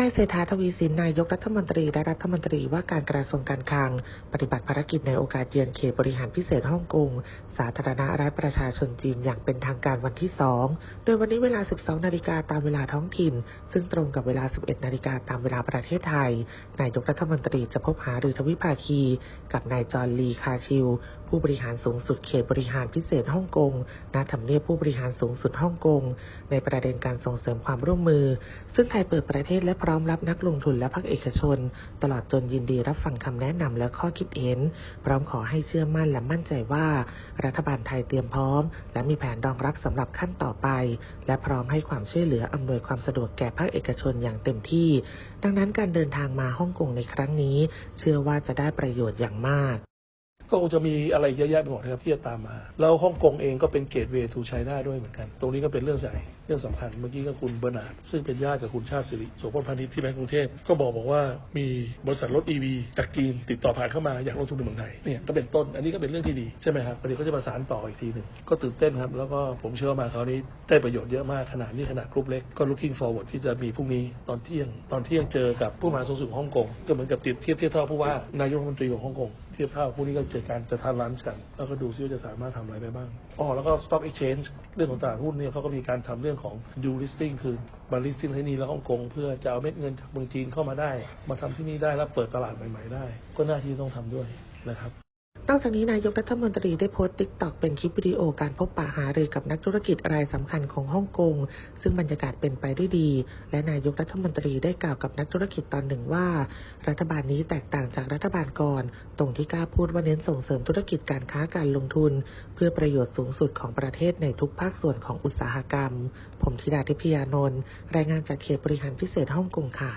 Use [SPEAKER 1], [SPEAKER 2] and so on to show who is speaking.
[SPEAKER 1] นายเศรษฐาทวีสินนายกรัฐมนตรีและรัฐมนตรีว่าการกระทรวงการคลัง ปฏิบัติภารกิจในโอกาสเยือนเขตบริหารพิเศษฮ่องกง สาธารณรัฐประชาชนจีนอย่างเป็นทางการวันที่ 2 โดยวันนี้เวลา 12 นาฬิกาตามเวลาท้องถิ่น ซึ่งตรงกับเวลา 11 นาฬิกาตามเวลาประเทศไทย นายกรัฐมนตรีจะพบหาหรือทวิภาคี กับนายจอร์นลีคาชิลผู้บริหารสูงสุดเขตบริหารพิเศษฮ่องกงณทำเนียบผู้บริหารสูงสุดฮ่องกง ในประเด็นการส่งเสริมความร่วมมือ ซึ่งไทยเปิดประเทศและร้อมรับนักลงทุนและภาคเอกชน ตลอดจนยินดีรับฟังคำแนะนำและข้อคิดเห็น พร้อมขอให้เชื่อมั่นและมั่นใจว่า รัฐบาลไทยเตรียมพร้อม และมีแผนรองรับสำหรับขั้นต่อไป และพร้อมให้ความช่วยเหลืออำนวยความสะดวกแก่ภาคเอกชนอย่างเต็มที่ ดังนั้นการเดินทางมาฮ่องกงในครั้งนี้ เชื่อว่าจะได้ประโยชน์อย่างมาก
[SPEAKER 2] ก็คงจะมีอะไรเยอะแยะไปหมดนะครับที่จะตามมา แล้วฮ่องกงเองก็เป็นเกตเวย์ทูไชน่าด้วยเหมือนกัน ตรงนี้ก็เป็นเรื่องใหญ่เรื่องสำคัญเมื่อกี้ก็คุณเบอร์นาร์ดซึ่งเป็นญาติกับคุณชาติสิริโสพลพาณิชย์ที่แบงก์กรุงเทพก็บอกบอกว่ามีบริษัทรถ EV จากจีนติดต่อผ่านเข้ามาอยากลงทุนในเมืองไทยเนี่ยก็เป็นต้นอันนี้ก็เป็นเรื่องที่ดีใช่ไหมครับประเดี๋ยวก็จะประสานต่ออีกทีหนึ่งก็ตื่นเต้นครับแล้วก็ผมเชื่อมาคราวนี้ได้ประโยชน์เยอะมากขนาดนี้ขนาดกรุ๊ปเล็กก็ looking forward ที่จะมีพรุ่งนี้ตอนเที่ยง ตอนเที่ยงเจอกับผู้มาสูงสุดฮ่องกงก็เหมือนกับเทียบเทียบเทียบเท่าผู้ว่านายกรัฐมนตรีของฮ่องกง เทียบเท่าพวกนี้ก็เจอการจะทานลันช์กัน แล้วก็ดูซิว่าจะสามารถทำอะไรได้บ้างอ๋อแล้วก็ stock exchange เรื่องของตลาดหุ้นเนี่ยเขาก็มีการทำเรื่องของ due listing คือมา listing ที่นี่แล้วฮ่องกงเพื่อจะเอาเม็ดเงินจากเมืองจีนเข้ามาได้ มาทำที่นี่ได้แล้วเปิดตลาดใหม่ๆได้ ก็น่าที่ต้องทำด้วยนะครับ
[SPEAKER 1] นอกจากนี้นายกรัฐมนตรีได้โพสต์ติ๊กตอกเป็นคลิปวิดีโอการพบปะหารือกับนักธุรกิจรายสำคัญของฮ่องกง ซึ่งบรรยากาศเป็นไปด้วยดี และนายกรัฐมนตรีได้กล่าวกับนักธุรกิจตอนหนึ่งว่า รัฐบาลนี้แตกต่างจากรัฐบาลก่อน ตรงที่กล้าพูดว่าเน้นส่งเสริมธุรกิจการค้าการลงทุน เพื่อประโยชน์สูงสุดของประเทศในทุกภาคส่วนของอุตสาหกรรม ผมธิดาทิพยานนท์รายงานจากเขตบริหารพิเศษฮ่องกงค่ะ